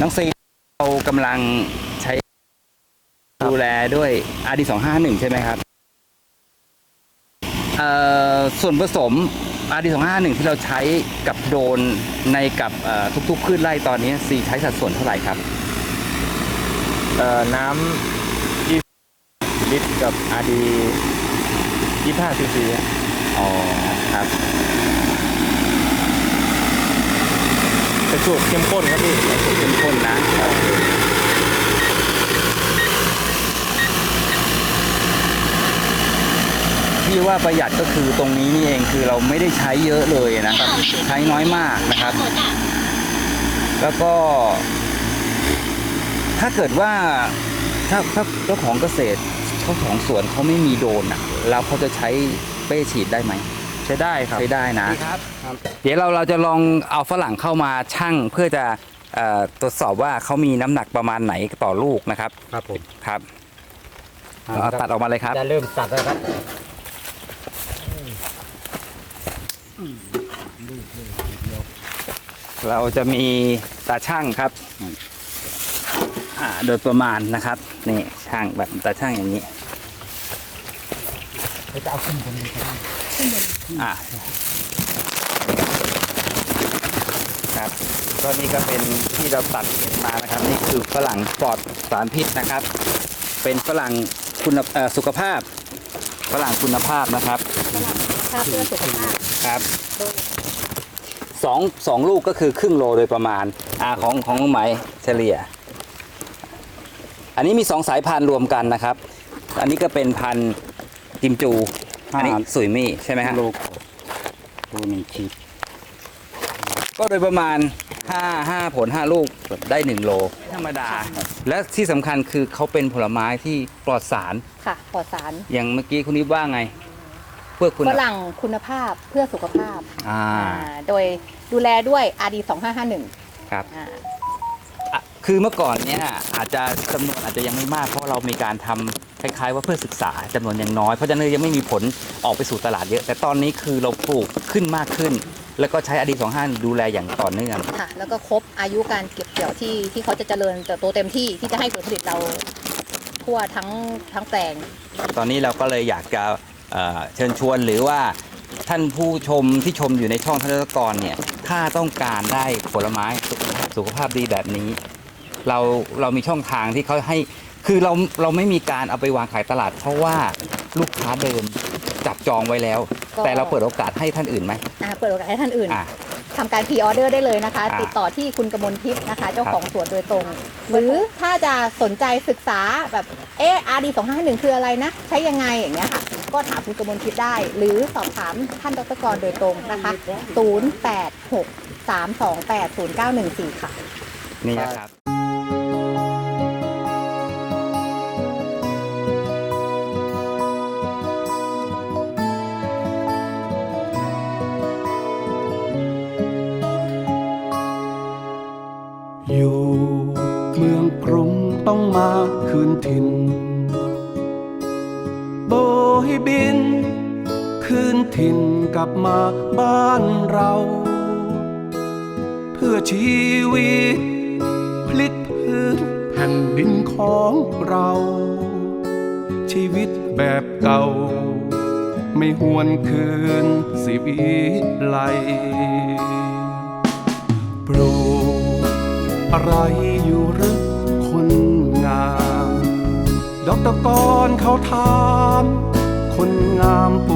น้องซีเรากำลังใช้ดูแลด้วย RD 2 5 1 ใช่ไหมครับเอ่อส่วนผสม RD 2 5 1 ที่เราใช้กับโดรนในกับเอ่อทุกๆพืชไร่ตอนนี้ซีใช้สัดส่วนเท่าไหร่ครับเอ่อน้ำ20ลิตรกับ RD 25ซีซีอ๋อครับ เป็นสูตรเข้มข้นครับพี่เข้มข้นนะที่ว่าประหยัดก็คือตรงนี้นี่เองคือเราไม่ได้ใช้เยอะเลยนะครับ ใช้น้อยมากนะครับ แล้วก็ ถ้าเกิดว่าถ้าถ้าเจ้าของเกษตรเจ้าของสวนเขาไม่มีโดรนอะ แล้วเขาจะใช้เป้ฉีดได้ไหม ใช้ได้ครับ ใช้ได้นะเดี๋ยวเราเราจะลองเอาฝรั่งเข้ามาชั่งเพื่อจะเอ่อตรวจสอบว่าเขามีน้ำหนักประมาณไหนต่อลูกนะครับครับผมครับเราเอาตัดออกมาเลยครับ จะเริ่มตัดแล้วครับเราจะมีตาช่างครับอ่าโดยประมาณนะครับนี่ช่างแบบตาช่างอย่างนี้ จะเอาขึ้นบนนี้ครับ อ่าครับก็นี่ก็เป็นที่เราตัดมานะครับ นี่คือฝรั่งปลอดสารพิษนะครับ เป็นฝรั่งคุณเอ่อสุขภาพฝรั่งคุณภาพนะครับภาพเพื่อสุขภาพครับสองสองลูกก็คือครึ่งโลโดยประมาณอ่าของของน้องไหมเฉลี่ย อันนี้มีสองสายพันธุ์รวมกันนะครับ อันนี้ก็เป็นพันธุ์กิมจู อันนี้สุยมี่ใช่ไหมฮะลูกตัวหนึ่งขีดก็โดยประมาณ 5 5 ผล 5 ลูกได้ 1 โล ธรรมดา และที่สำคัญคือเขาเป็นผลไม้ที่ปลอดสาร ค่ะปลอดสารอย่างเมื่อกี้คุณนิบว่าไง เพื่อคุณฝรั่งคุณภาพเพื่อสุขภาพอ่าอ่าโดยดูแลด้วย RD 2551ครับ อ่าอะ คือเมื่อก่อนเนี่ยอาจจะจำนวนอาจจะยังไม่มากเพราะเรามีการทำคล้ายๆ ว่าเพื่อศึกษาจำนวนยังน้อยเพราะฉะนั้นยังไม่มีผลออกไปสู่ตลาดเยอะ แต่ตอนนี้คือเราปลูกขึ้นมากขึ้น แล้วก็ใช้อดีสองห้าดูแลอย่างต่อเนื่องค่ะแล้วก็ครบอายุการเก็บเกี่ยวที่ที่เขาจะเจริญเติบโตเต็มที่ที่จะให้ผลผลิตเราทั่วทั้งทั้งแปลง ตอนนี้เราก็เลยอยากจะเอ่อเชิญชวนหรือว่าท่านผู้ชมที่ชมอยู่ในช่องท่านรัตกรเนี่ย ถ้าต้องการได้ผลไม้สุขสุขภาพดีแบบนี้ เราเรามีช่องทางที่เขาให้คือเราเราไม่มีการเอาไปวางขายตลาด เพราะว่าลูกค้าเดิมจับจองไว้แล้ว ก็ แต่เราเปิดโอกาสให้ท่านอื่นไหมอ่าเปิดโอกาสให้ท่านอื่นอะ ทำการพรีออเดอร์ได้เลยนะคะ อ่าติดต่อที่คุณกมลทิพย์นะคะ เจ้าของสวนโดยตรง หรือถ้าจะสนใจศึกษาแบบเออ RD 2551คืออะไรนะ ใช้ยังไงอย่างเงี้ยค่ะ ก็ถามคุณกมลทิพย์ได้ หรือสอบถามท่านดรกรโดยตรงนะคะ 086 328 0914 ค่ะ นี่นะครับ คืนถิ่นกลับมาบ้านเรา เพื่อชีวิต พลิกพื้นแผ่นดินของเรา ชีวิตแบบเก่า ไม่หวนคืนสิวิไลปลูกอะไรอยู่หรือคนงามดอกตะกอนเขาถาม คนงามปลู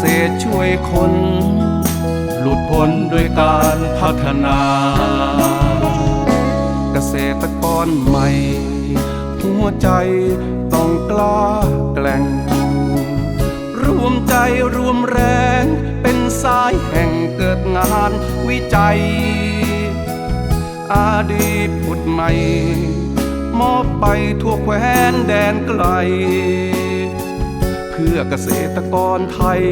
ษตรช่วยคน หลุดพ้นด้วยการพัฒนา เกษตรกรใหม่ หัวใจต้องกล้าแกล่ง รวมใจรวมแรง เป็นสายแห่งเกิดงานวิจัย อดีตผุดใหม่ มอบไปทั่วแคว้นแดนไกล เพื่อเกษตรกรไทย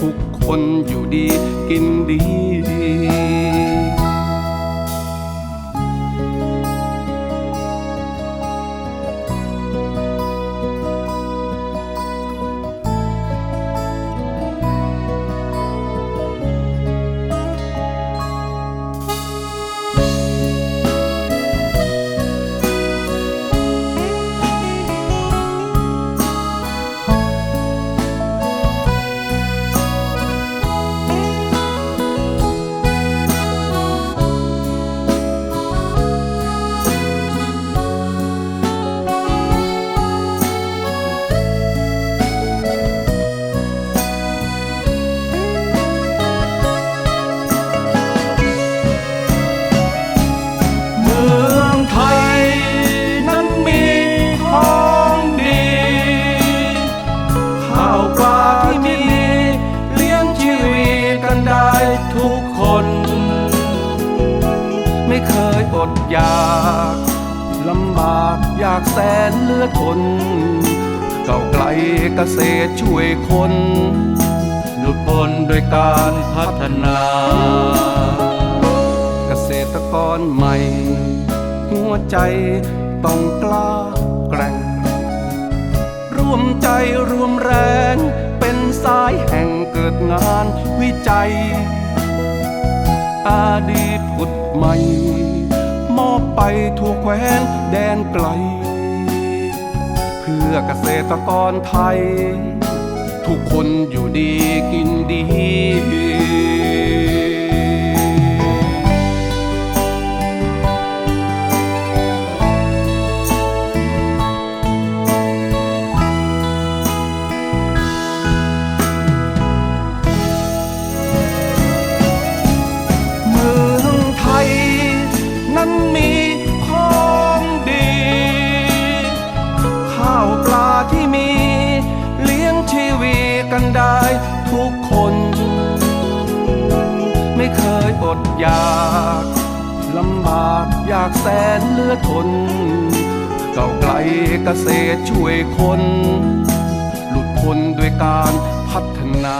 ทุกคนอยู่ดีกินดี กันได้ทุกคน ไม่เคยอดอยากลำบากอยากแสนเลือดทนเก่าไกลเกษตรช่วยคนหลุดพ้นโดยการพัฒนา เกษตรกรใหม่ หัวใจต้องกล้าแกร่ง ร่วมใจรวมแรง สายแห่งเกิดงานวิจัย อดีตผุดใหม่ มอบไปทั่วแคว้นแดนไกล เพื่อเกษตรกรไทย ทุกคนอยู่ดีกินดี กันได้ทุกคน ไม่เคยอดอยากลำบากอยากแสนเลือทนเก่าไกลเกษตรช่วยคน หลุดพ้นด้วยการพัฒนา